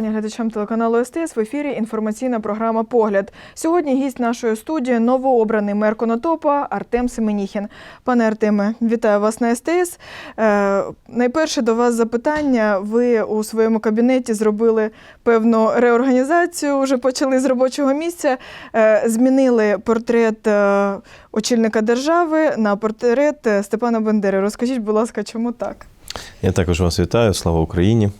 вітання глядачам телеканалу СТС в ефірі. Інформаційна програма Погляд. Сьогодні гість нашої студії новообраний мер Конотопа Артем Семеніхін. Пане Артеме, вітаю вас на СТС. Е, найперше до вас запитання. Ви у своєму кабінеті зробили певну реорганізацію. Вже почали з робочого місця. Е, змінили портрет е, очільника держави на портрет Степана Бендери. Розкажіть, будь ласка, чому так? Я також вас вітаю. Слава Україні.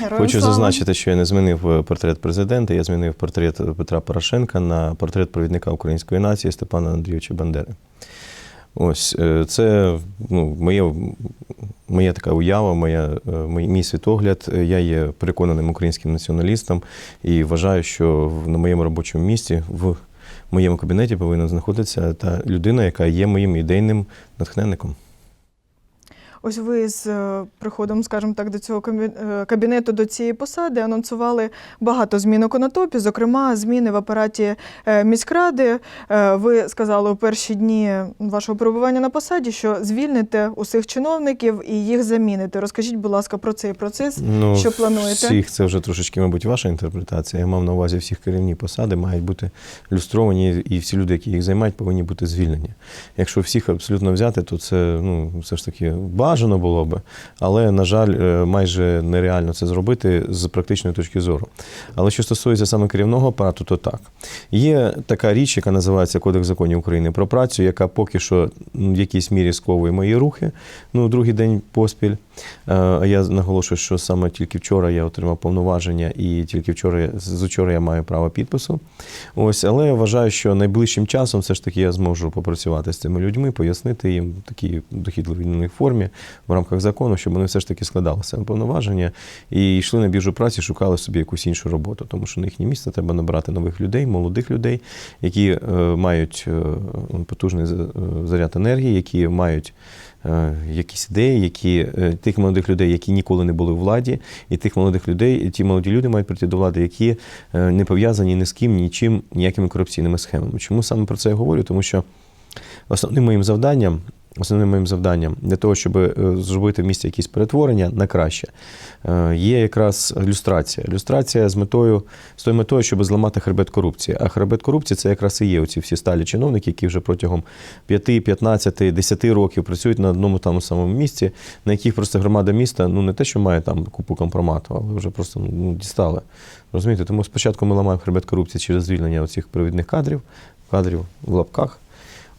Героям Хочу слава. зазначити, що я не змінив е, портрет президента, я змінив портрет Петра Порошенка на портрет провідника української нації Степана Андрійовича Бандери. Ось е, це ну, моє, моя така уява, моя, е, мій, мій світогляд. Е, Я є переконаним українським націоналістом і вважаю, що на моєму робочому місці в моєму кабінеті повинна знаходитися та людина, яка є моїм ідейним натхненником. Ось ви з е, приходом, скажімо так, до цього е, кабінету до цієї посади анонсували багато змін у конотопі, зокрема, зміни в апараті е, міськради. Ви сказали у перші дні вашого перебування на посаді, що звільните усіх чиновників і їх заміните. Розкажіть, будь ласка, про цей процес. Ну, Що плануєте? Всіх це вже трошечки, мабуть, ваша інтерпретація. Я мав на увазі всіх керівні посади мають бути люстровані, і всі люди, які їх займають, повинні бути звільнені. Якщо всіх абсолютно взяти, то це ну все ж таки бажано було би, але на жаль, е, майже нереально це зробити з практичної точки зору. Але що стосується саме керівного апарату, то так. Є така річ, яка називається Кодекс законів України про працю, яка поки що в якійсь мірі сковує мої рухи. Ну, другий день поспіль. Е, я наголошую, що саме тільки вчора я отримав повноваження, і тільки вчора з вчора я маю право підпису. Ось, але вважаю, що найближчим часом все ж таки я зможу попрацювати з цими людьми, пояснити їм в такій дохідливій формі в рамках закону, щоб вони все ж таки складали себе повноваження і йшли на біржу праці, шукали собі якусь іншу роботу. Тому що на їхнє місце треба набрати нових людей, молодих людей, які е, мають е, потужний е, заряд енергії, які мають якісь ідеї, які тих молодих людей, які ніколи не були у владі, і тих молодих людей, і ті молоді люди мають прийти до влади, які не пов'язані ні з ким, нічим, ніякими корупційними схемами. Чому саме про це я говорю? Тому що основним моїм завданням. Основним моїм завданням для того, щоб е, зробити в місті якісь перетворення на краще, е, є якраз люстрація. Люстрація з метою з тою метою, щоб зламати хребет корупції. А хребет корупції це якраз і є оці всі сталі чиновники, які вже протягом 5, 15, 10 років працюють на одному тому самому місці, на яких просто громада міста ну не те, що має там купу компромату, але вже просто ну, дістали. Розумієте? Тому спочатку ми ламаємо хребет корупції через звільнення оцих провідних кадрів, кадрів в лапках.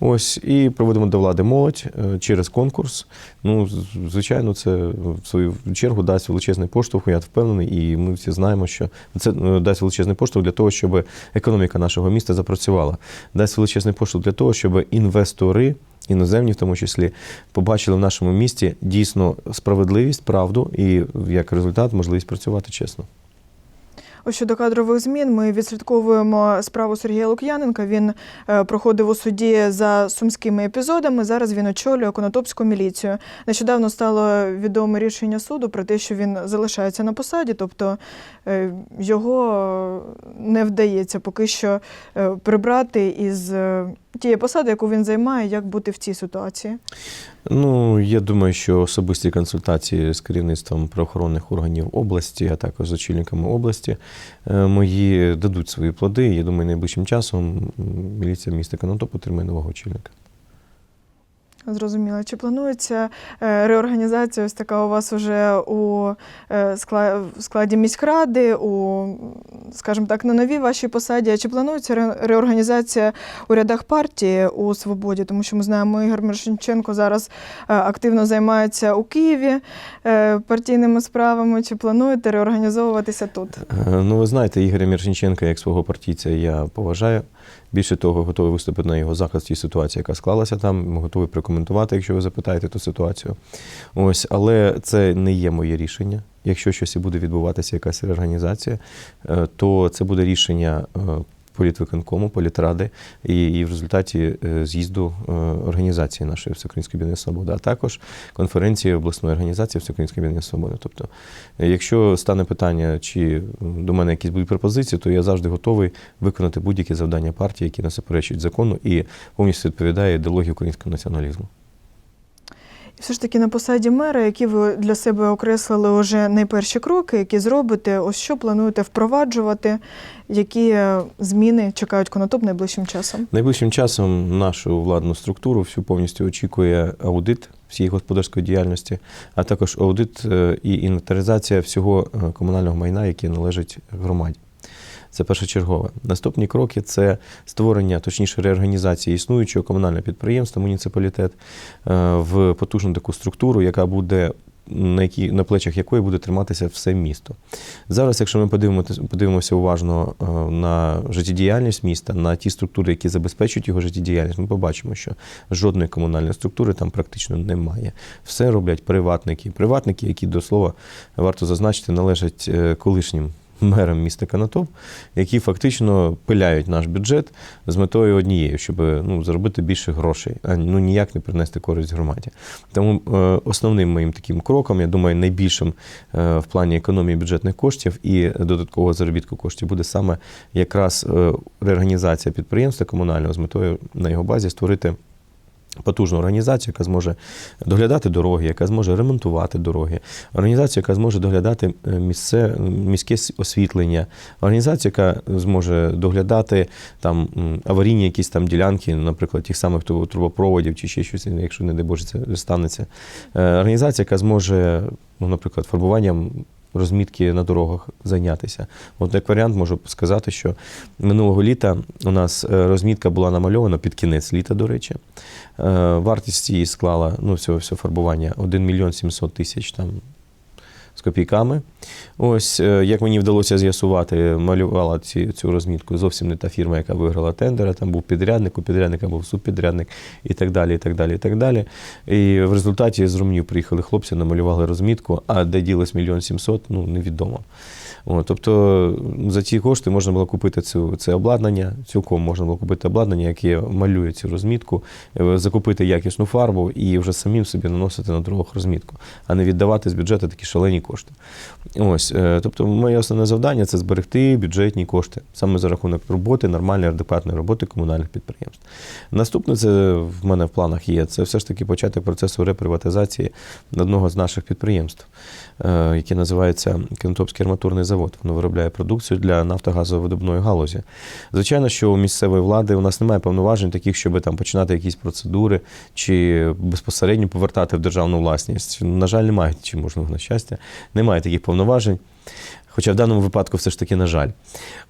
Ось і проводимо до влади молодь е, через конкурс. Ну, звичайно, це в свою чергу дасть величезний поштовх. Я впевнений, і ми всі знаємо, що це е, дасть величезний поштовх для того, щоб економіка нашого міста запрацювала. Дасть величезний поштовх для того, щоб інвестори. Іноземні, в тому числі, побачили в нашому місті дійсно справедливість, правду і як результат можливість працювати чесно. Щодо кадрових змін, ми відслідковуємо справу Сергія Лук'яненка. Він е, проходив у суді за сумськими епізодами. Зараз він очолює Конотопську міліцію. Нещодавно стало відоме рішення суду про те, що він залишається на посаді, тобто його не вдається поки що е, прибрати із е, тієї посади, яку він займає, як бути в цій ситуації. Ну, я думаю, що особисті консультації з керівництвом правоохоронних органів області, а також з очільниками області, е, мої дадуть свої плоди. Я думаю, найближчим часом міліція міста Конотоп отримає нового очільника. Зрозуміло. Чи планується е, реорганізація ось така у вас уже у е, складі міськради, у, скажімо так, на новій вашій посаді? Чи планується ре- реорганізація у рядах партії у Свободі? Тому що ми знаємо, Ігор Мирошниченко зараз е, активно займається у Києві партійними справами. Чи плануєте реорганізовуватися тут? Ну, ви знаєте, Ігоря Мірченченка, як свого партійця, я поважаю. Більше того, готовий виступити на його захист і тій ситуації, яка склалася там. Готовий прокоментувати, якщо ви запитаєте ту ситуацію. Ось, але це не є моє рішення. Якщо щось і буде відбуватися, якась реорганізація, е, то це буде рішення е, політвиконкому, політради і, і в результаті е, з'їзду е, організації нашої Всеукраїнської об'єднання Свобода, а також конференції обласної організації Всеукраїнської об'єднання Свобода. Тобто, е, якщо стане питання, чи до мене якісь будуть пропозиції, то я завжди готовий виконати будь-які завдання партії, які не суперечують закону і повністю відповідає ідеології українського націоналізму. І все ж таки на посаді мера, які ви для себе окреслили вже найперші кроки, які зробите, ось що плануєте впроваджувати, які зміни чекають Конотоп найближчим часом? Найближчим часом нашу владну структуру всю повністю очікує аудит всієї господарської діяльності, а також аудит е, і інвентаризація всього е, комунального майна, яке належить громаді. Це першочергове. Наступні кроки це створення, точніше, реорганізація існуючого комунального підприємства, муніципалітет е, в потужну таку структуру, яка буде. На, які, на плечах якої буде триматися все місто. Зараз, якщо ми подивимося, подивимося уважно е, на життєдіяльність міста, на ті структури, які забезпечують його життєдіяльність, ми побачимо, що жодної комунальної структури там практично немає. Все роблять приватники. Приватники, які до слова варто зазначити, належать е, колишнім мерам міста Канатоп, які фактично пиляють наш бюджет з метою однією, щоб ну, заробити більше грошей, а ну ніяк не принести користь громаді. Тому е, основним моїм таким кроком, я думаю, найбільшим е, в плані економії бюджетних коштів і додаткового заробітку коштів буде саме якраз е, реорганізація підприємства комунального з метою на його базі створити. Потужну організацію, яка зможе доглядати дороги, яка зможе ремонтувати дороги, організацію, яка зможе доглядати е, місце, міське освітлення, організацію, яка зможе доглядати там аварійні якісь там ділянки, наприклад, тих самих трубопроводів чи ще щось, якщо не дай Боже, це станеться. Е, Організація, яка зможе, ну, наприклад, фарбуванням розмітки на дорогах зайнятися. От як варіант можу сказати, що минулого літа у нас е, розмітка була намальована під кінець літа, до речі. Е, Вартість її склала ну, всього, всього фарбування 1 мільйон 700 тисяч там з копійками. Ось е, як мені вдалося з'ясувати, малювала ці, цю розмітку зовсім не та фірма, яка виграла тендера. Там був підрядник, у підрядника був субпідрядник і так далі. І так далі, і так далі. І в результаті з Румнів приїхали хлопці, намалювали розмітку, а де ділось мільйон сімсот, ну невідомо. О, тобто за ці кошти можна було купити цю, це обладнання, цілком можна було купити обладнання, яке малює цю розмітку, е, закупити якісну фарбу і вже самим собі наносити на дорогах розмітку, а не віддавати з бюджету такі шалені кошти. Ось, е, тобто, моє основне завдання це зберегти бюджетні кошти саме за рахунок роботи, нормальної адекватної роботи комунальних підприємств. Наступне, це в мене в планах є, це все ж таки початок процесу реприватизації одного з наших підприємств, е, яке називається Кентопський арматурний завод. Воно виробляє продукцію для нафтогазовидобної галузі. Звичайно, що у місцевої влади у нас немає повноважень таких, щоб там починати якісь процедури чи безпосередньо повертати в державну власність. На жаль, немає, чи можливо на щастя, немає таких повноважень. Хоча в даному випадку все ж таки, на жаль.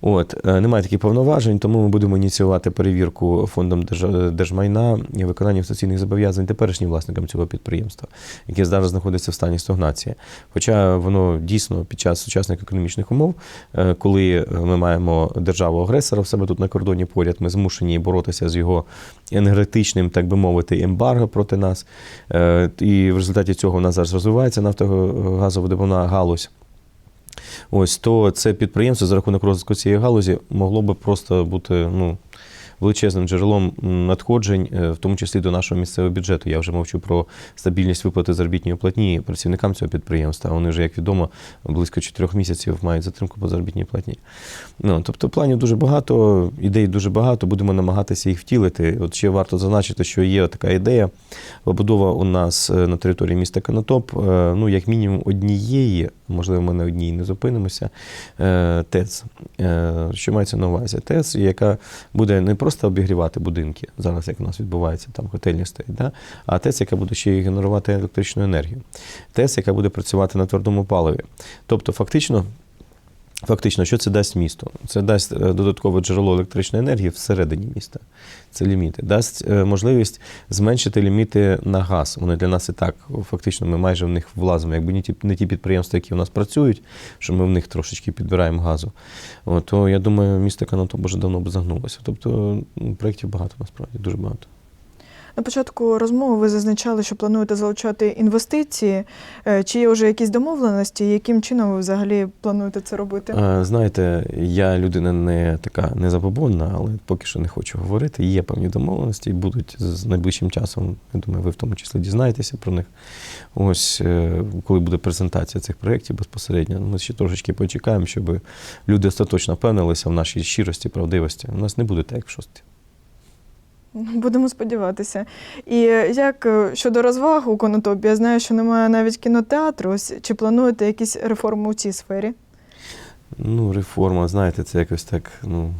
От, е, немає таких повноважень, тому ми будемо ініціювати перевірку фондом держ- держмайна і виконання інвестиційних зобов'язань теперішнім власникам цього підприємства, яке зараз знаходиться в стані стагнації. Хоча воно дійсно під час сучасних економічних умов, е, коли ми маємо державу-агресора в себе тут на кордоні поряд, ми змушені боротися з його енергетичним, так би мовити, ембарго проти нас. Е, І в результаті цього в нас зараз розвивається нафтогазовидобувна галузь. Ось то це підприємство за рахунок розвитку цієї галузі могло би просто бути ну, величезним джерелом надходжень, е, в тому числі до нашого місцевого бюджету. Я вже мовчу про стабільність виплати заробітної платні працівникам цього підприємства. Вони вже, як відомо, близько чотирьох місяців мають затримку по заробітній платні. Ну, тобто планів дуже багато, ідей дуже багато, будемо намагатися їх втілити. От ще варто зазначити, що є така ідея. Побудова у нас е, на території міста Канатоп, е, ну, як мінімум, однієї, можливо, ми на одній не зупинимося, ТЕЦ. Що мається на увазі? ТЕЦ, яка буде не обігрівати будинки, зараз як у нас відбувається, там готельні стоять, да? а ТЕЦ, яка буде ще й генерувати електричну енергію. ТЕЦ, яка буде працювати на твердому паливі. Тобто, фактично, Фактично, що це дасть місту? Це дасть е, додаткове джерело електричної енергії всередині міста. Це ліміти. Дасть е, можливість зменшити ліміти на газ. Вони для нас і так, фактично, ми майже в них влазимо. Якби не ті, не ті підприємства, які у нас працюють, що ми в них трошечки підбираємо газу, то я думаю, місто Канатоп вже давно б загнулося. Тобто проєктів багато насправді, дуже багато. На початку розмови ви зазначали, що плануєте залучати інвестиції. Е, Чи є вже якісь домовленості? Яким чином ви взагалі плануєте це робити? Е, Знаєте, я людина не така не забобонна, але поки що не хочу говорити. Є певні домовленості, будуть з найближчим часом. Я думаю, ви в тому числі дізнаєтеся про них. Ось е, коли буде презентація цих проєктів безпосередньо, ми ще трошечки почекаємо, щоб люди остаточно впевнилися в нашій щирості, правдивості. У нас не буде так, як в шості. Будемо сподіватися. І як е, щодо розваг у Конотопі, я знаю, що немає навіть кінотеатру. Ось чи плануєте якісь реформи у цій сфері? Ну, реформа, знаєте, це якось так. Ну,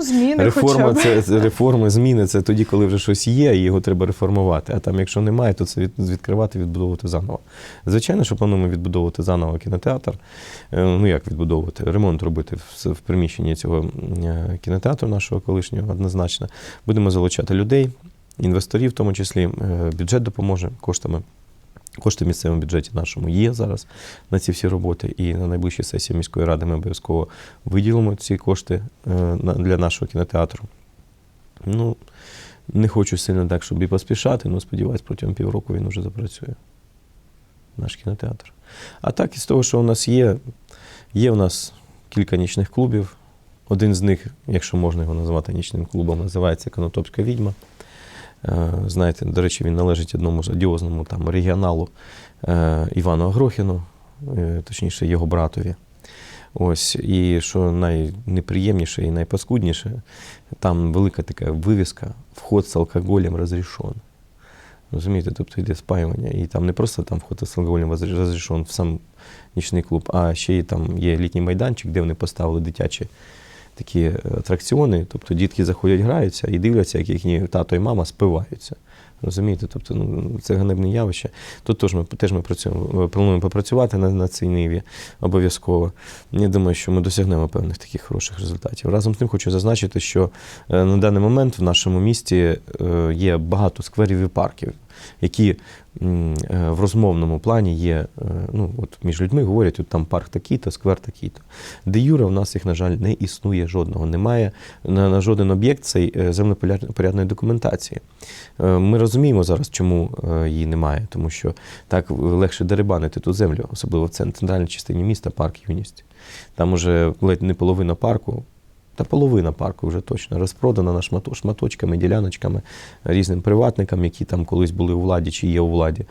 Ну, зміни реформа хоча б. це, це реформи, зміни це тоді, коли вже щось є, і його треба реформувати. А там, якщо немає, то це від, відкривати, відбудовувати заново. Звичайно, що плануємо відбудовувати заново кінотеатр. Е, Ну як відбудовувати? Ремонт робити в, в приміщенні цього е, кінотеатру нашого колишнього однозначно. Будемо залучати людей, інвесторів, в тому числі. Е, Бюджет допоможе коштами. Кошти в місцевому бюджеті нашому є зараз на ці всі роботи, і на найближчій сесії міської ради ми обов'язково виділимо ці кошти е, для нашого кінотеатру. Ну, не хочу сильно так, щоб і поспішати, але сподіваюся, протягом півроку він вже запрацює. Наш кінотеатр. А так, із того, що у нас є, є у нас кілька нічних клубів. Один з них, якщо можна його назвати нічним клубом, називається Конотопська відьма. Е, Знаєте, до речі, він належить одному з одіозному там регіоналу е, Івану Агрохіну, е, точніше, його братові. Ось, і що найнеприємніше і найпаскудніше, там велика така вивіска, вход з алкоголем розрішен. Розумієте, тобто йде спаювання. І там не просто там вход з алкоголем розрі- розрішен в сам нічний клуб, а ще й там є літній майданчик, де вони поставили дитячі такі атракціони. Тобто дітки заходять, граються і дивляться, як їхні тато і мама спиваються. Розумієте, тобто ну, це ганебне явище. Тут теж ми, теж ми працюємо, плануємо попрацювати на, на цій ниві обов'язково. Я думаю, що ми досягнемо певних таких хороших результатів. Разом з тим хочу зазначити, що е, на даний момент в нашому місті е, є багато скверів і парків, які е, в розмовному плані є, е, ну, от між людьми говорять, от там парк такий-то, сквер такий-то. Де Юра, в нас їх, на жаль, не існує жодного. Немає на, на жоден об'єкт цей е, землепорядної документації. Ми розуміємо зараз, чому її немає, тому що так легше дерибанити ту землю, особливо в центральній частині міста, парк юність. Там уже ледь не половина парку, та половина парку вже точно розпродана на шмато, шматочками, діляночками різним приватникам, які там колись були у владі чи є у владі.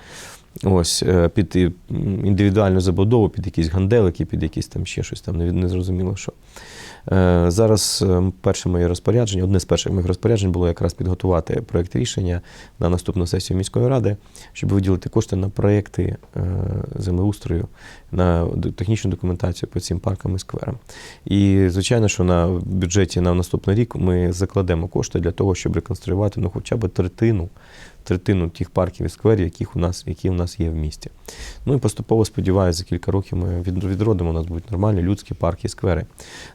Ось е, під е, індивідуальну забудову, під якісь ганделики, під якісь там ще щось там не, зрозуміло що. Е, Зараз перше моє розпорядження, одне з перших моїх розпоряджень було якраз підготувати проєкт рішення на наступну сесію міської ради, щоб виділити кошти на проєкти землеустрою, на технічну документацію по цим паркам і скверам. І звичайно, що на бюджеті на наступний рік ми закладемо кошти для того, щоб реконструювати ну, хоча б третину. Третину тих парків і скверів, яких у нас, які у нас є в місті. Ну і поступово сподіваюся, за кілька років ми від- відродимо, у нас будуть нормальні людські парки і сквери.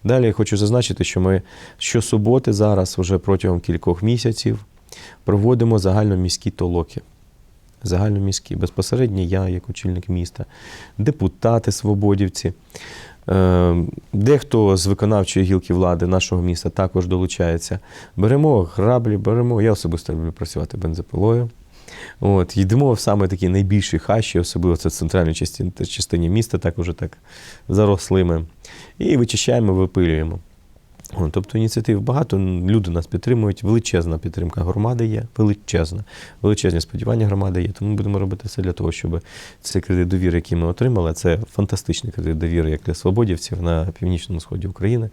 Далі я хочу зазначити, що ми щосуботи зараз, вже протягом кількох місяців, проводимо загальноміські толоки. Загальноміські. Безпосередньо я, як очільник міста, депутати свободівці. Е, Дехто з виконавчої гілки влади нашого міста також долучається. Беремо граблі, беремо. Я особисто люблю працювати бензопилою. От, йдемо в саме такі найбільші хащі, особливо це в центральній частині, частині міста, так уже так зарослими. І вичищаємо, випилюємо. Тобто ініціатив багато, люди нас підтримують, величезна підтримка громади є, величезна, величезні сподівання громади є. Тому ми будемо робити все для того, щоб цей кредит довіри, який ми отримали, це фантастичний кредит довіри як для свободівців на північному сході України.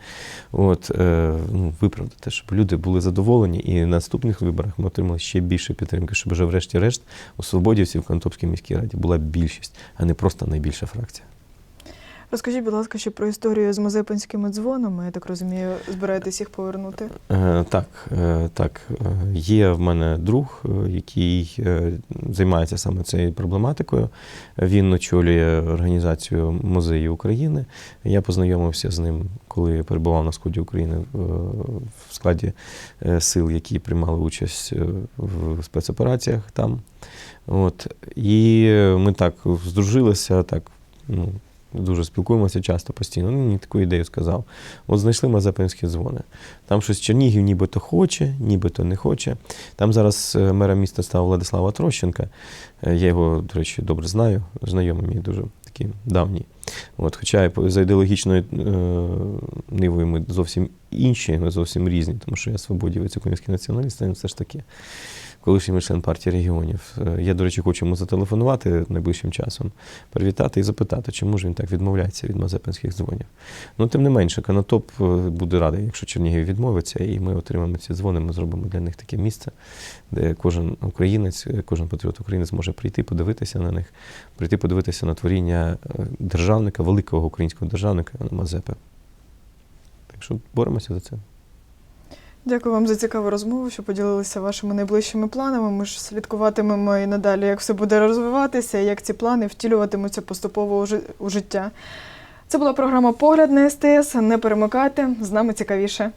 От, е, ну, виправдати, щоб люди були задоволені, і на наступних виборах ми отримали ще більше підтримки, щоб вже врешті-решт у свободівців в Конотопській міській раді була більшість, а не просто найбільша фракція. Розкажіть, будь ласка, ще про історію з мазепинськими дзвонами. Я так розумію, збираєтесь їх повернути. Е, Так, е, так. Є в мене друг, е, який займається саме цією проблематикою. Він очолює організацію музеї України. Я познайомився з ним, коли перебував на сході України в складі сил, які приймали участь в спецопераціях там. От. І ми так здружилися, так. Ну, Дуже спілкуємося часто постійно. Він мені таку ідею сказав. От знайшли мазепинські дзвони. Там щось Чернігів нібито хоче, нібито не хоче. Там зараз е, мером міста став Владислава Трощенка. Е, Я його, до речі, добре знаю, знайомий мій дуже такий давній. От, хоча за ідеологічною е, нивою ми зовсім інші, ми зовсім різні, тому що я свободівець український націоналіст, він все ж таки колишній член партії регіонів. Е, Я, до речі, хочу йому зателефонувати найближчим часом, привітати і запитати, чому ж він так відмовляється від мазепинських дзвонів. Ну, тим не менше, Канатоп е, буде радий, якщо Чернігів відмовиться, і ми отримаємо ці дзвони, ми зробимо для них таке місце, де кожен українець, е, кожен патріот українець може прийти, подивитися на них, прийти подивитися на творіння державника, великого українського державника Івана Мазепи. Так що боремося за це. Дякую вам за цікаву розмову, що поділилися вашими найближчими планами. Ми ж слідкуватимемо і надалі, як все буде розвиватися, як ці плани втілюватимуться поступово у життя. Це була програма Погляд на СТС. Не перемикайте, з нами цікавіше.